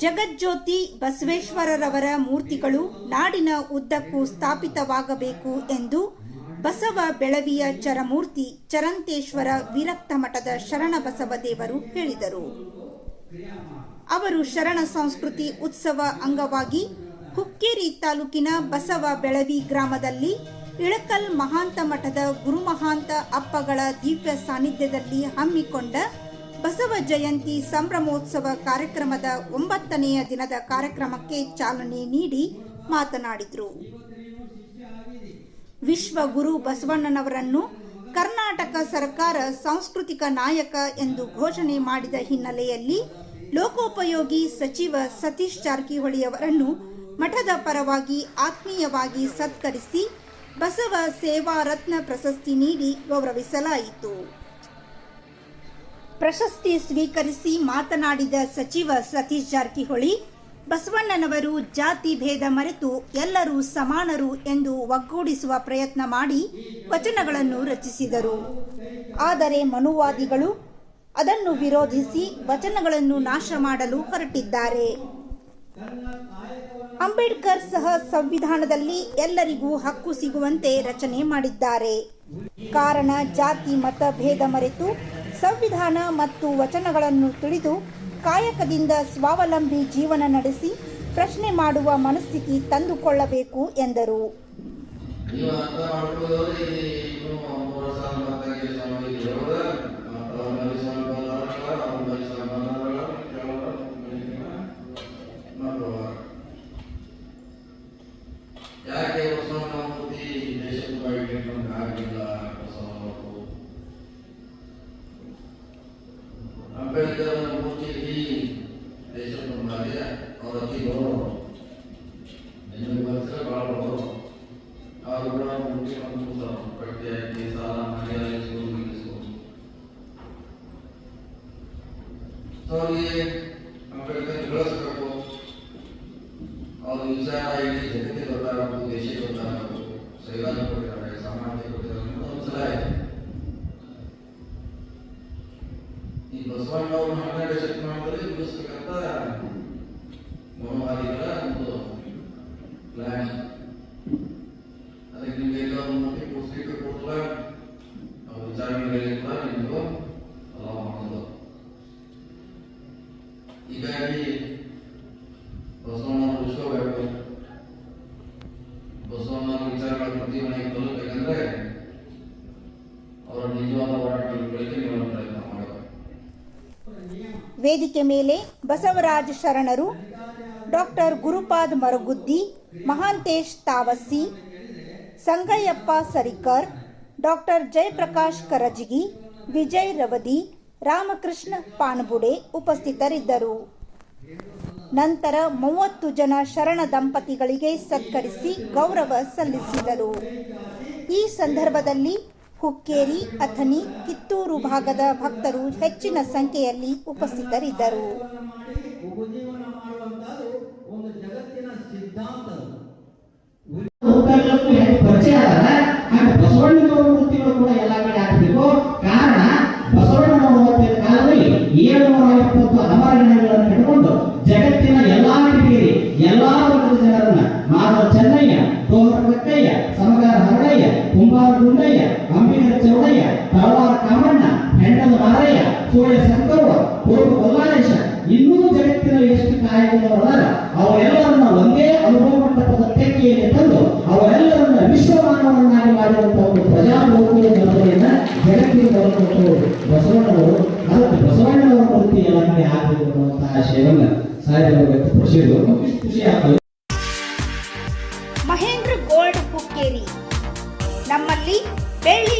ಜಗಜ್ಯೋತಿ ಬಸವೇಶ್ವರರವರ ಮೂರ್ತಿಗಳು ನಾಡಿನ ಉದ್ದಕ್ಕೂ ಸ್ಥಾಪಿತವಾಗಬೇಕು ಎಂದು ಬಸವ ಬೆಳವಿಯ ಚರಮೂರ್ತಿ ಚರಂತೇಶ್ವರ ವಿರಕ್ತ ಮಠದ ಶರಣ ಬಸವ ದೇವರು ಹೇಳಿದರು. ಅವರು ಶರಣ ಸಂಸ್ಕೃತಿ ಉತ್ಸವ ಅಂಗವಾಗಿ ಹುಕ್ಕೇರಿ ತಾಲೂಕಿನ ಬಸವ ಬೆಳವಿ ಗ್ರಾಮದಲ್ಲಿ ಇಳಕಲ್ ಮಹಾಂತ ಮಠದ ಗುರುಮಹಾಂತ ಅಪ್ಪಗಳ ದಿವ್ಯ ಸಾನ್ನಿಧ್ಯದಲ್ಲಿ ಹಮ್ಮಿಕೊಂಡ ಬಸವ ಜಯಂತಿ ಸಂಭ್ರಮೋತ್ಸವ ಕಾರ್ಯಕ್ರಮದ ಒಂಬತ್ತನೆಯ ದಿನದ ಕಾರ್ಯಕ್ರಮಕ್ಕೆ ಚಾಲನೆ ನೀಡಿ ಮಾತನಾಡಿದರು. ವಿಶ್ವ ಗುರು ಬಸವಣ್ಣನವರನ್ನು ಕರ್ನಾಟಕ ಸರ್ಕಾರ ಸಾಂಸ್ಕೃತಿಕ ನಾಯಕ ಎಂದು ಘೋಷಣೆ ಮಾಡಿದ ಹಿನ್ನೆಲೆಯಲ್ಲಿ ಲೋಕೋಪಯೋಗಿ ಸಚಿವ ಸತೀಶ್ ಜಾರಕಿಹೊಳಿ ಅವರನ್ನು ಮಠದ ಪರವಾಗಿ ಆತ್ಮೀಯವಾಗಿ ಸತ್ಕರಿಸಿ ಬಸವ ಸೇವಾ ರತ್ನ ಪ್ರಶಸ್ತಿ ನೀಡಿ ಗೌರವಿಸಲಾಯಿತು. ಪ್ರಶಸ್ತಿ ಸ್ವೀಕರಿಸಿ ಮಾತನಾಡಿದ ಸಚಿವ ಸತೀಶ್ ಜಾರಕಿಹೊಳಿ, ಬಸವಣ್ಣನವರು ಜಾತಿ ಭೇದ ಮರೆತು ಎಲ್ಲರೂ ಸಮಾನರು ಎಂದು ಒಗ್ಗೂಡಿಸುವ ಪ್ರಯತ್ನ ಮಾಡಿ ವಚನಗಳನ್ನು ರಚಿಸಿದರು. ಆದರೆ ಮನುವಾದಿಗಳು ಅದನ್ನು ವಿರೋಧಿಸಿ ವಚನಗಳನ್ನು ನಾಶ ಮಾಡಲು ಹೊರಟಿದ್ದಾರೆ. ಅಂಬೇಡ್ಕರ್ ಸಹ ಸಂವಿಧಾನದಲ್ಲಿ ಎಲ್ಲರಿಗೂ ಹಕ್ಕು ಸಿಗುವಂತೆ ರಚನೆ ಮಾಡಿದ್ದಾರೆ. ಕಾರಣ ಜಾತಿ ಮತ ಭೇದ ಮರೆತು ಸಂವಿಧಾನ ಮತ್ತು ವಚನಗಳನ್ನು ತಿಳಿದು ಕಾಯಕದಿಂದ ಸ್ವಾವಲಂಬಿ ಜೀವನ ನಡೆಸಿ ಪ್ರಶ್ನೆ ಮಾಡುವ ಮನಸ್ಥಿತಿ ತಂದುಕೊಳ್ಳಬೇಕು ಎಂದರು. ಅಂಬೇಡ್ಕರ್ ಮೂರ್ತಿ ಇಡೀ ದೇಶದ ಬಗ್ಗೆ ಅವ್ರ ಅತಿ ಗೌರವ ನಿಮಗೆ ಬರ್ತಾರೆ ಭಾಳ ಗೌರವ ಅವರು ಕೂಡ ಕೊಟ್ಟಿದ್ದಾರೆ ಸಮಾಜಕ್ಕೆ ಕೊಟ್ಟಿದ್ದಾರೆ ಒಂದ್ಸಲ ಒಂದು ಸಲ ಇದೆ ಈ ಬಸವಣ್ಣ ಅವರು ಹನ್ನೆರಡು ಶತಮಾನದಲ್ಲಿ ಮುಗಿಸ್ಬೇಕಂತ ಮನೋವಾದಿಗಳ ಒಂದು ಪ್ಲಾನ್ ಅದಕ್ಕೆ ನಿಮ್ಗೆ ಎಲ್ಲ ಒಂದು ಮೂರ್ತಿ ಕೂರಿಸ್ಲಿಕ್ಕೆ ಕೊಡಲ್ಲ ನಾವು ವಿಚಾರಗಳಿಲ್ಲ ನಿಮ್ದು ಅಲಾವ್ ಮಾಡೋದು ಹೀಗಾಗಿ ಬಸವಣ್ಣ ಉಳಿಸ್ಕೋಬೇಕು ಬಸವಣ್ಣ ವಿಚಾರಗಳ ಪ್ರತಿ ಮನೆಗೆ ವೇದಿಕೆ ಮೇಲೆ ಬಸವರಾಜ್ ಶರಣರು ಡಾಕ್ಟರ್ ಗುರುಪಾದ್ ಮರಗುದ್ದಿ, ಮಹಾಂತೇಶ್ ತಾವಸ್ಸಿ ಸಂಗಯ್ಯಪ್ಪ ಸರಿಕರ್, ಡಾಕ್ಟರ್ ಜಯಪ್ರಕಾಶ್ ಕರಜಗಿ, ವಿಜಯ್ ರವದಿ, ರಾಮಕೃಷ್ಣ ಪಾನ್ಬುಡೆ ಉಪಸ್ಥಿತರಿದ್ದರು. ನಂತರ ಮೂವತ್ತು ಜನ ಶರಣ ದಂಪತಿಗಳಿಗೆ ಸತ್ಕರಿಸಿ ಗೌರವ ಸಲ್ಲಿಸಿದರು. ಈ ಸಂದರ್ಭದಲ್ಲಿ ಹುಕ್ಕೇರಿ ಅಥನಿ ಕಿತ್ತೂರು ಭಾಗದ ಭಕ್ತರು ಹೆಚ್ಚಿನ ಸಂಖ್ಯೆಯಲ್ಲಿ ಉಪಸ್ಥಿತರಿದ್ದರು. ಜಗತ್ತಿನ ಹೆಂಗ್ ತಳವಾರ ಕಾಮಣ್ಣ ಹೆಂಡದ ಮಾರಯ್ಯ ಸೂರ್ಯ ಸಂಕರ್ವ ಪೂರ್ವ ಬಲ್ಲಾರೇಶ ಇನ್ನೂ ಜಗತ್ತಿನಲ್ಲಿ ಎಷ್ಟು ಕಾಯಕದವರದಾರ ಅವರೆಲ್ಲರನ್ನ ಒಂದೇ ಅನುಭವ ಮಂಟಪದ ತೆಕ್ಕೆಯಲ್ಲಿ ತಂದು ಅವರೆಲ್ಲರನ್ನ ವಿಶ್ವ ಮಾನವರನ್ನಾಗಿ ಮಾಡಿದಂತಹ ಒಂದು ಪ್ರಜಾಪ್ರಭುತ್ವದ ಜನತೆಯನ್ನ ಜಗತ್ತಿಗೆ ಬರಬೇಕು ಬಸವಣ್ಣನವರು. ಅದಕ್ಕೆ ಬಸವಣ್ಣನವರ ಪ್ರತಿ ಎಲ್ಲ ಕಡೆ ಆಗಬೇಕು ಅನ್ನುವಂತಹ ಆಶಯವನ್ನ ಸಾಹಿತ್ಯ ವ್ಯಕ್ತಪಡಿಸಿದ್ರು ಖುಷಿ ಆಗ್ತದೆ ಮಹೇಂದ್ರ ಗೋಲ್ಡ್ ಹುಕ್ಕೇರಿ ನಮ್ಮಲ್ಲಿ ಬೆಳ್ಳಿ